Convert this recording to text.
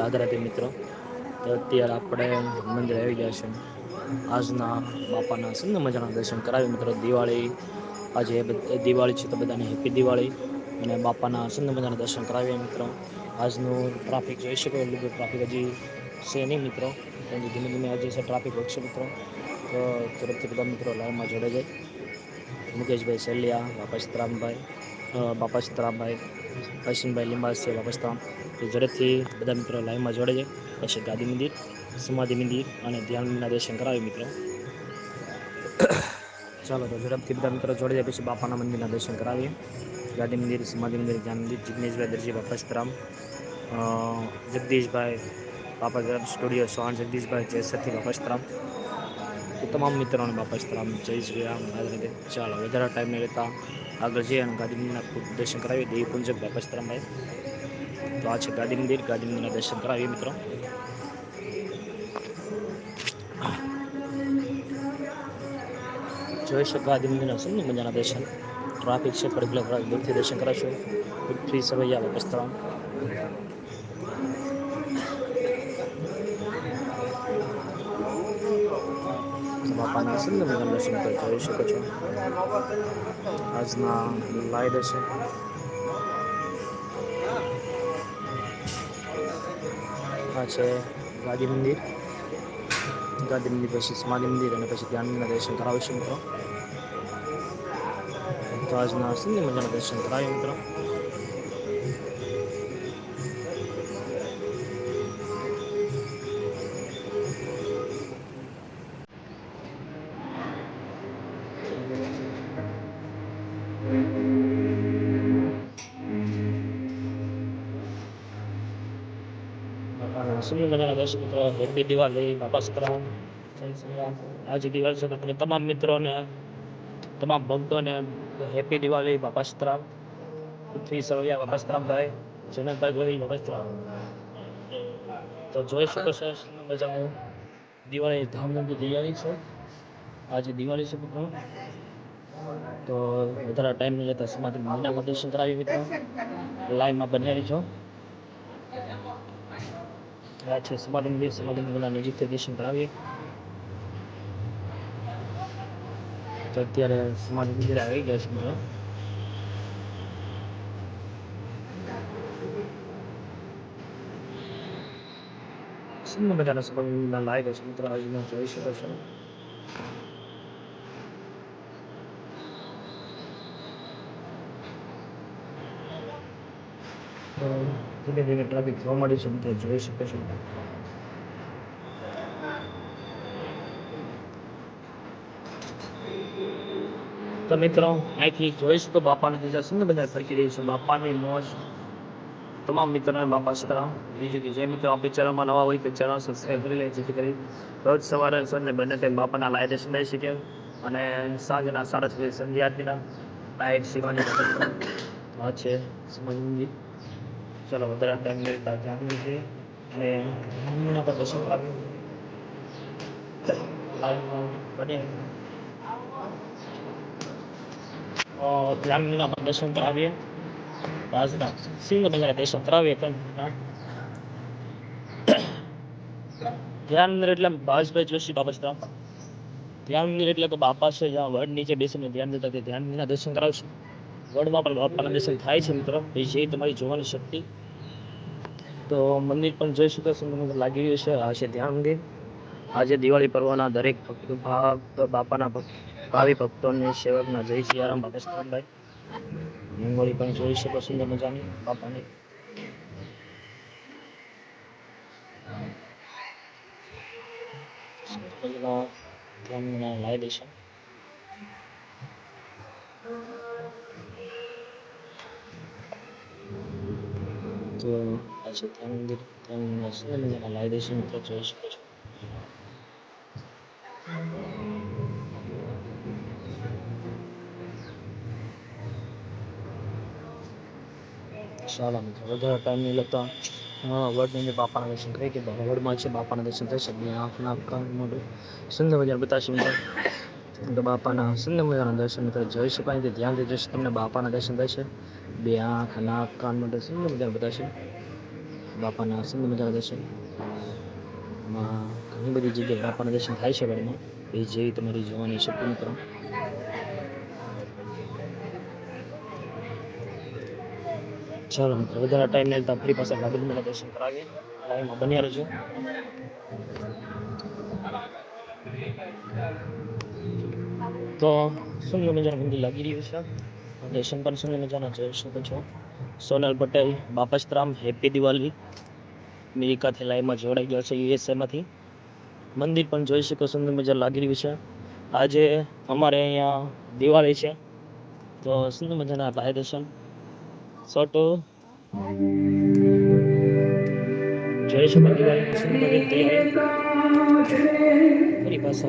રાધા રાધે મિત્રો. તો અત્યારે આપણે મંદિર આવી ગયા છે. આજના બાપાના સુંદર મજાના દર્શન કરાવી મિત્રો. દિવાળી, આજે દિવાળી છે તો બધાને હેપી દિવાળી. અને બાપાના સુંદર મજાના દર્શન કરાવીએ મિત્રો. આજનું ટ્રાફિક જોઈ શકો એટલું બધું ટ્રાફિક હજી છે નહીં મિત્રો. પરંતુ ધીમે ધીમે આજે છે ટ્રાફિક વધશે મિત્રો. તો તરફથી બધા મિત્રો લાઈનમાં જોડે જાય. મુકેશભાઈ સેલિયા, બાપા સીતરામભાઈ બાપા સીતરામભાઈ અશ્વિનભાઈ લિંબાસિયા સીતરામ તો ઝડપથી બધા મિત્રો લાઈવમાં જોડે જાય. પછી ગાદી મંદિર, સમાધિ મંદિર અને ધ્યાનના દર્શન કરાવ્યું મિત્રો. ચાલો તો ઝડપથી બધા મિત્રો જોડે જાય, પછી બાપાના મંદિરના દર્શન કરાવીએ. ગાદી મંદિર, સમાધિ મંદિર, ધ્યાન મંદિર, જિગ્નેશભાઈ દરજી બાપા સીતરામ જગદીશભાઈ બાપા સ્ટુડિયો, સોહાણ જગદીશભાઈ જયસરથી બાપા પસ્તરામ તો તમામ મિત્રોને બાપા સીતરામ જય શ્રી રામ. ચાલો વધારે ટાઈમ નહીં લેતા. આગળ જઈએ અને ગાદી મંદિરના દર્શન કરાવીએ. દેવી બાપસ્તરામભાઈ બાપા સીતરામભાઈ. તો આ છે ગાદી મંદિર. ગાદી મંદિરના દર્શન કરાવીએ મિત્રો. જોઈ શકો ગાદી મંદિરના શું મજાના દર્શન. ટ્રાફિક છે થોડીક દૂરથી દર્શન કરાશો ફ્રી સવૈયા બાપા બાપાના સુંદર મજાના દર્શન તમે જોઈ શકો છો. આજના લાઈ દર્શન આ છે ગાદી મંદિર. ગાદી મંદિર પછી સમાધિ મંદિર અને પછી ધ્યાન મંદિરના દર્શન કરાવીશું મિત્રો. તો આજના સુંદર મજાના દર્શન કરાવીએ મિત્રો. બાપાના સુંદર મિત્રો હેપી દિવાળી બાપા સીતરામ જય આજે દિવાળી છે તમામ મિત્રોને તમામ ભક્તોને હેપી દિવાળી બાપા પૃથ્વી સવૈયા બાપા સીતરામભાઈ જનકભાઈ ગોરી તો જોઈ શકો છો મજાનું દિવાળી ધામધૂમથી તૈયારી છે આજે દિવાળી છે મિત્રો તો વધારે ટાઈમ નહીં લેતા સમાધિ મહિના દર્શન કરાવી મિત્રો લાઈનમાં બનેલી છો આ છે સમાધિ મંદિર સમાધિ મંદિરના નજીકથી દર્શન કરાવીએ તો અત્યારે સમાધિ મંદિર આવી ગયા છે મિત્રો સુંદર મજાના સમાધિ મંદિરના લાઈવ છે મિત્રો આજનો જોઈ શકો છો તો ધીમે ધીમે ટ્રાફિક જોવા મળે છે મિત્રો જોઈ શકો છો તો મિત્રો, અહીંથી જોઈશ તો બાપાને દીધા સુંદર બધા ફરકી રહી છે. બાપાની મોજ તમામ મિત્રોને બાપા સતરામ બીજું કે જે મિત્રો આપણી ચેનલમાં નવા હોય તો ચેનલ સબસ્ક્રાઈબ કરી લે જેથી કરી રોજ સવારે સવારે બંને ટાઈમ બાપાના દર્શન લઈ શકીએ અને સાંજના સાડા સુધી સંધ્યા આરતીના લાઈવ સેવાની છે સમાજ મંદિર ચલો વધારે ટાઈમ લેતા ધ્યાન છે અને હમણાં પર દર્શન કરાવ્યું લાઈવમાં બને અ, ધ્યાનના પણ દર્શન કરાવીએ બાજના સિંહ મજાના દર્શન કરાવીએ પણ ધ્યાન મંદિર એટલે ભાવેશભાઈ જોશી બાબા સીતારામ ધ્યાન મંદિર એટલે તો બાપા છે જ્યાં વડ નીચે બેસીને ધ્યાન દેતા તે ધ્યાન મંદિરના દર્શન કરાવશું વડમાં પણ બાપાના દર્શન થાય છે મિત્રો. એ તમારી જોવાની શક્તિ. તો મંદિર પણ જોઈ શકો છો, મને લાગી રહ્યું છે. આ ધ્યાન મંદિર આજે દિવાળી પર્વના દરેક ભક્ત ભક્ત બાપાના ભક્ત, ભાવિ ભક્તોને સેવકના જય સિયારામ સીતારામભાઈ રંગોળી પણ જોઈ શકો સુંદર મજાની બાપાની. લાવી દઈશું તો આ છે મંદિર ધ્યાન મંદિરના સુંદર મજાના મિત્રો જોઈ શકો છો. ચાલો, મિત્રો, વધારે ટાઈમ નહીં લેતા. વડની બાપાના દર્શન કરી કે વડમાં છે, બાપાના દર્શન થશે બે આંખના કાન મોઢું સુંદર મજાનું બતાવશે, મિત્રો. તો બાપાના સુંદર મજાના દર્શન, મિત્રો, જોઈ શકાય. તે ધ્યાનથી જોઈશ તમને બાપાના દર્શન થશે બે આંખ, નાક, કાન માટે સુંદર મજાના બતાવશે. બાપાના સિંધ મજાના દર્શન એમાં ઘણી બધી જગ્યાએ બાપાના દર્શન થાય છે ગાડીમાં એ જેવી તમારી જોવાની શક્તિ મિત્રો ચાલો મિત્રો વધારે ટાઈમ નહીં લેતા ફરી પાછા ગાંધીનગરના દર્શન કરાવીએ. લાઈનમાં બન્યા રહેજો. તો, સુંદર મજાનું મંદિર લાગી રહ્યું છે. દર્શન પણ સુંદર મજાના જોઈ શકો છો? સોનલ પટેલ બાપસ્તરામ હેપી દિવાળી અમેરિકાથી લાઈવમાં જોડાઈ ગયા છે યુએસએમાંથી. મંદિર પણ જોઈ શકો સુંદર મજા લાગી રહ્યું છે. આજે અમારે અહીંયા દિવાળી છે. તો સુંદર મજાના ભાઈ દર્શન. સોટો જોઈ શકો દિવાળીની સુંદર તૈયારી ફરી પાછા